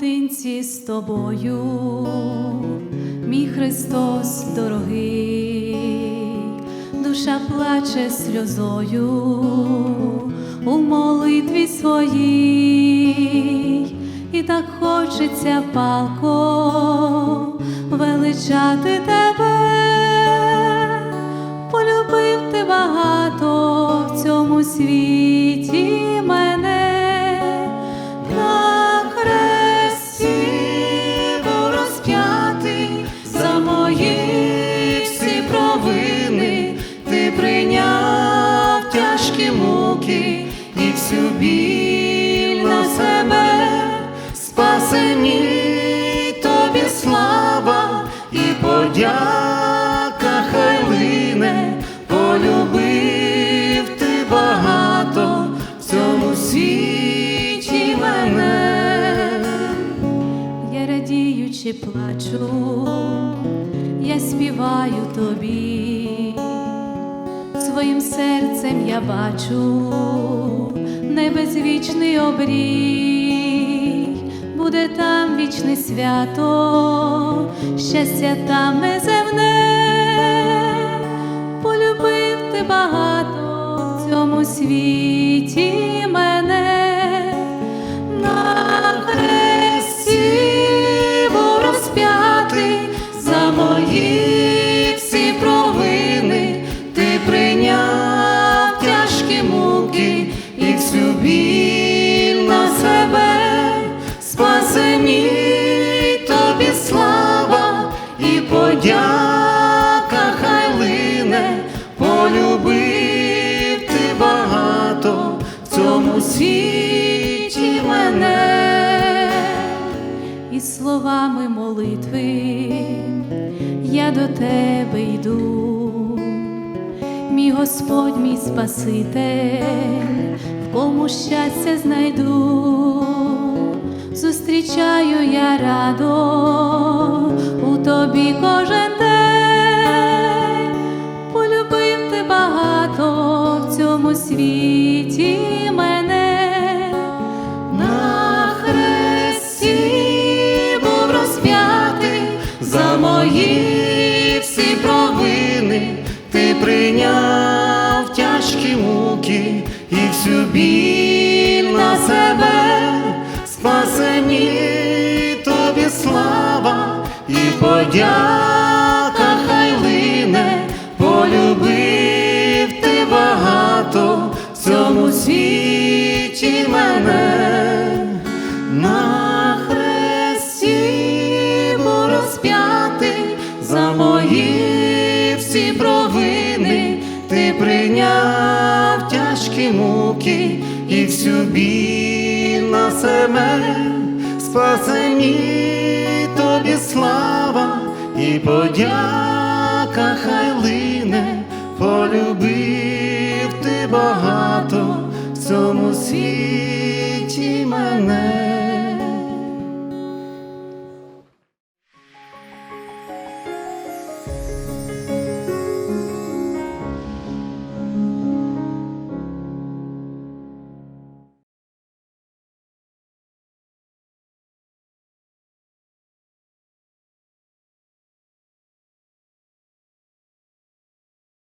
світі з тобою, мій Христос дорогий, душа плаче сльозою у молитві своїй, і так хочеться палко величати тебе, полюбив ти багато в цьому світі всю біль на себе, спасені тобі слава і подяка хай лине, полюбив ти багато в цьому світі мене, я радіючи плачу, я співаю тобі, своїм серцем я бачу небезвічний обрій, буде там вічне свято, щастя там неземне, полюбив ти багато в цьому світі мене. На був розп'ятий мої спасені тобі слава і подяка хай лине, полюбив ти багато в цьому світі мене. І словами молитви я до тебе йду, мій Господь, мій Спаситель, в кому щастя знайду, я у тобі кожен день, полюбив ти багато в цьому світі мене. На був розп'ятий за мої всі провини, ти прийняв тяжкі муки і всю біль на себе, провини, ти прийняв тяжкі муки і всю біль на себе, спасені тобі слава і подяка хай лине,